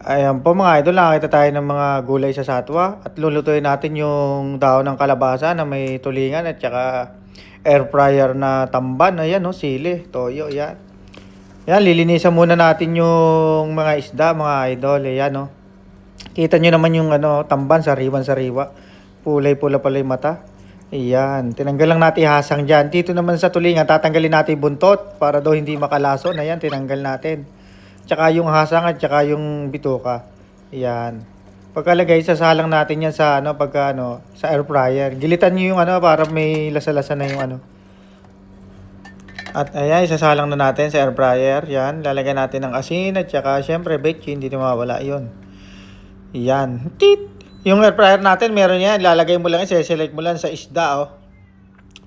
Ayan po mga idol, nakakita tayo ng mga gulay sa satwa at lulutuin natin yung dahon ng kalabasa na may tulingan at saka air fryer na tamban. Ayan no, sili, toyo, yan. Yan, lilinisan muna natin yung mga isda mga idol. Ayan no. Kita nyo naman yung ano, tamban, sariwan sariwa. Pulay pula pala yung mata. Ayan, tinanggal lang natin hasang dyan. Dito naman sa tulingan, tatanggalin natin buntot para daw hindi makalason. Ayan, tinanggal natin. Tsaka yung hasang at tsaka yung bituka. Ayan. Pagkalagay, sasalang natin yan sa ano, pagka ano, sa air fryer. Gilitan nyo yung ano para may lasa-lasa na yung ano. At ayan, isasalang na natin sa air fryer. Yan, lalagyan natin ng asin at tsaka syempre bechin, hindi na mawala yun. Yan. Tit! Yung air fryer natin, meron yan. Lalagay mo lang, select mo lang sa isda, oh.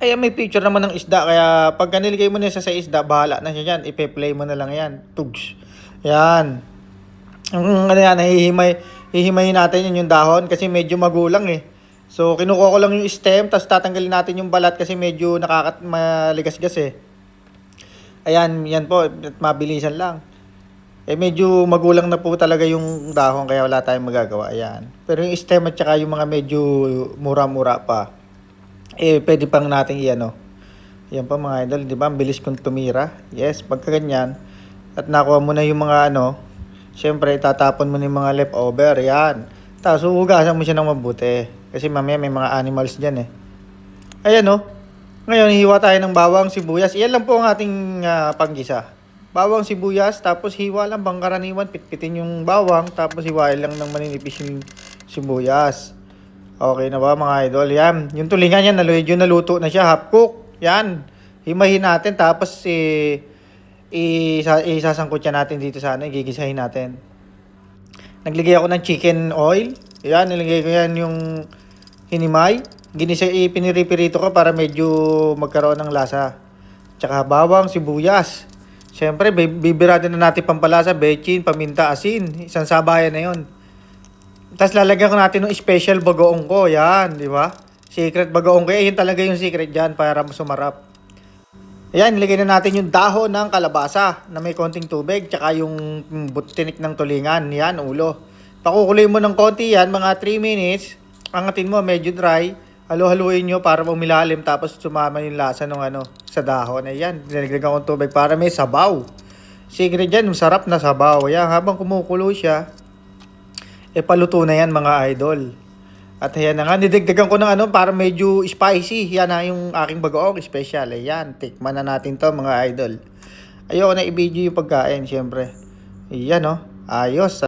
Ayan, may picture naman ng isda. Kaya pag niligay mo na sa isda, bahala na siya dyan. Ipe-play mo na lang yan. Tugs. Yan. Ang ano yan, hihimay, hihimayin natin yun yung dahon kasi medyo magulang eh. So, kinukuha ko lang yung stem, tapos tatanggalin natin yung balat kasi medyo nakakat maligasgas eh. Ayan, yan po, at mabilisan lang. Eh medyo magulang na po talaga yung dahon kaya wala tayong magagawa. Ayan. Pero yung stem at saka yung mga medyo mura-mura pa, eh pwede pang nating iano. Yan pa mga idol, di ba? Ang bilis kong tumira. Yes, pagka ganyan. At nakuha mo na yung mga ano, syempre tatapon mo na yung mga leftover. Yan. Tapos huhugasan mo siya ng mabuti. Kasi mamaya may mga animals dyan eh. Ayan oh. Ngayon, hiwa tayo ng bawang, sibuyas. Iyan lang po ang ating ah, panggisa. Bawang, sibuyas, tapos hiwa lang bang karaniwan. Pitpitin yung bawang, tapos hiwain lang ng maninipis yung sibuyas. Okay na ba mga idol? Yan. Yung tulingan yan, naluto na siya. Half cook. Yan. Himahin natin, tapos eh, isa, isasangkot siya natin dito sa ano, gigisahin natin. Naglagay ako ng chicken oil. Yan, nilagay ko yan yung hinimay. Ginisa, ipiniripirito ko para medyo magkaroon ng lasa. Tsaka bawang, sibuyas. Siyempre, bi- bibirado na natin pampalasa, bechin, paminta, asin. Isang sabayan na yon. Tapos lalagyan ko natin ng special bagoong ko. Yan, di ba? Secret bagoong ko. Eh, yun talaga yung secret dyan para sumarap. Ayan, nilagay na natin yung dahon ng kalabasa na may konting tubig, tsaka yung butinik ng tulingan, yan, ulo. Pakukuloy mo ng konti yan, mga 3 minutes, angatin mo, medyo dry, halo-haluin nyo para umilalim, tapos sumama yung lasa ng ano, sa dahon. Ayan, nilagyan ko ng tubig para may sabaw. Secret dyan, masarap na sabaw. Ayan, habang kumukulo siya, e paluto na yan mga idol. At ayan na nga, nidagdagan ko ng ano para medyo spicy. Yan na yung aking bagoong special. Ayan, tikman na natin to mga idol. Ayoko na i-video yung pagkain, syempre. Ayan oh, ayos.